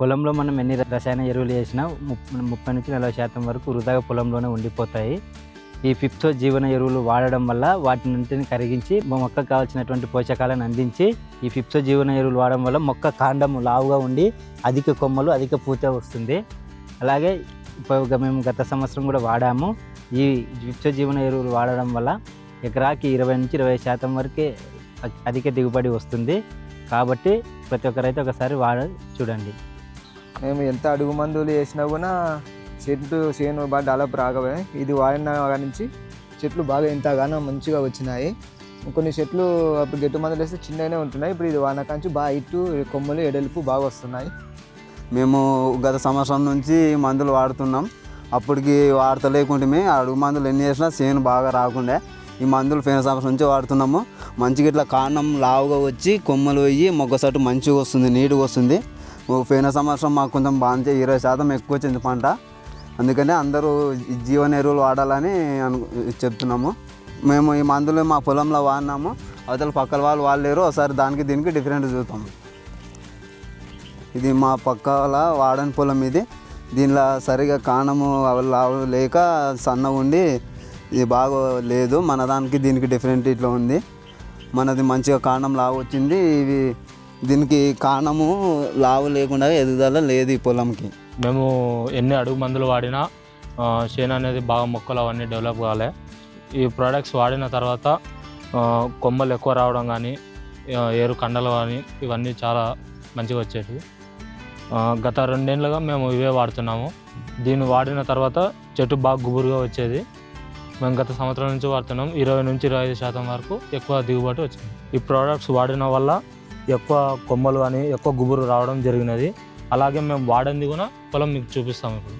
పొలంలో మనం ఎన్ని రసాయన ఎరువులు వేసినా ముప్పై నుంచి నలభై శాతం వరకు వృధాగా పొలంలోనే ఉండిపోతాయి. ఈ ఫిఫ్త్ జీవన ఎరువులు వాడడం వల్ల వాటినంటిని కరిగించి మా మొక్కకు కావాల్సినటువంటి పోషకాలను అందించి ఈ ఫిఫ్త్ జీవన ఎరువులు వాడడం వల్ల మొక్క కాండం లావుగా ఉండి అధిక కొమ్మలు అధిక పూత వస్తుంది. అలాగే ఇప్పుడు మేము గత సంవత్సరం కూడా వాడాము. ఈ ఫిఫ్త్ జీవన ఎరువులు వాడడం వల్ల ఎకరాకి ఇరవై నుంచి ఇరవై శాతం వరకే అధిక దిగుబడి వస్తుంది. కాబట్టి ప్రతి ఒక్కరైతే ఒకసారి వాడ చూడండి. మేము ఎంత అడుగు మందులు వేసినా కూడా చెట్లు చేను బాగా డెవలప్ రాకపోయాయి ఇది వాడిన నుంచి చెట్లు బాగా ఎంతగానో మంచిగా వచ్చినాయి. కొన్ని చెట్లు అప్పుడు గెట్టు మందులు వేస్తే చిన్నగానే ఉంటున్నాయి. ఇప్పుడు ఇది వానకాంచి బాగా ఇటు కొమ్మలు ఎడల్పు బాగా వస్తున్నాయి. మేము గత సంవత్సరం నుంచి మందులు వాడుతున్నాం. అప్పటికి వాడతలేకుంటే అడుగు మందులు ఎన్ని చేసినా చేను బాగా రాకుండే. ఈ మందులు పోయిన సంవత్సరం నుంచి వాడుతున్నాము. మంచిగా ఇట్లా కాండం లావుగా వచ్చి కొమ్మలు పోయి మొగ్గసట్టు మంచిగా వస్తుంది నీట్గా వస్తుంది. పోయిన సంవత్సరం మాకు కొంచెం బాగా ఇరవై శాతం ఎక్కువ వచ్చింది పంట. అందుకనే అందరూ జీవన ఎరువులు వాడాలని అను చెప్తున్నాము. మేము ఈ మందులు మా పొలంలో వాడినాము. అవతల పక్కల వాళ్ళు వాడలేరు. ఒకసారి దానికి దీనికి డిఫరెంట్ చూస్తాము ఇది మా పక్కల వాడని పొలం ఇది. దీనిలో సరిగా కాణము లావు లేక సన్న ఉండి ఇది బాగా లేదు మన దానికి దీనికి డిఫరెంట్ ఇట్లా ఉంది. మనది మంచిగా కాండం లావు వచ్చింది ఇవి దీనికి కారణము లావు లేకుండా ఎదుగుదల లేదు ఈ పొలంకి. మేము ఎన్ని అడుగు మందులు వాడినా చేను అనేది బాగా మొక్కలు అవన్నీ డెవలప్ కాలే. ఈ ప్రోడక్ట్స్ వాడిన తర్వాత కొమ్మలు ఎక్కువ రావడం కానీ ఏరు కండలు కానీ ఇవన్నీ చాలా మంచిగా వచ్చేవి గత రెండేళ్ళుగా మేము ఇవే వాడుతున్నాము. దీన్ని వాడిన తర్వాత చెట్టు బాగా గుబురుగా వచ్చేది. మేము గత సంవత్సరం నుంచి వాడుతున్నాం. ఇరవై నుంచి ఇరవై ఐదు శాతం వరకు ఎక్కువ దిగుబడి వచ్చింది. ఈ ప్రోడక్ట్స్ వాడిన వల్ల ఎక్కువ కొమ్మలు కానీ ఎక్కువ గుబురు రావడం జరిగినది. అలాగే మేము వాడింది కూడా పొలం మీకు చూపిస్తాం ఇప్పుడు.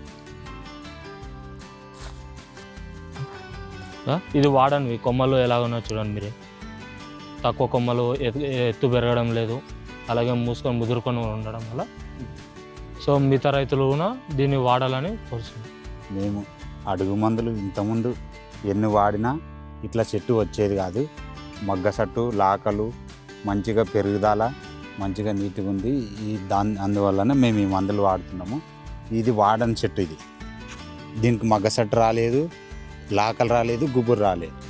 ఇది వాడండి కొమ్మలు ఎలాగున్నా చూడండి మీరే. తక్కువ కొమ్మలు ఎత్తు ఎత్తు పెరగడం లేదు. అలాగే మూసుకొని ముదురుకొని ఉండడం వల్ల. సో మిగతా రైతులు కూడా దీన్ని వాడాలని కోరుతుంది మేము అడుగు మందులు ఇంతకుముందు ఎన్ని వాడినా ఇట్లా చెట్టు వచ్చేది కాదు. మగ్గసట్టు లాకలు మంచిగా పెరుగుదల మంచిగా నీట్గా ఉంది. ఈ దాని అందువల్లనే మేము ఈ మందులు వాడుతున్నాము. ఇది వాడని చెట్టు ఇది. దీనికి మగ్గ సట్టు రాలేదు లాకలు రాలేదు గుబురు రాలేదు.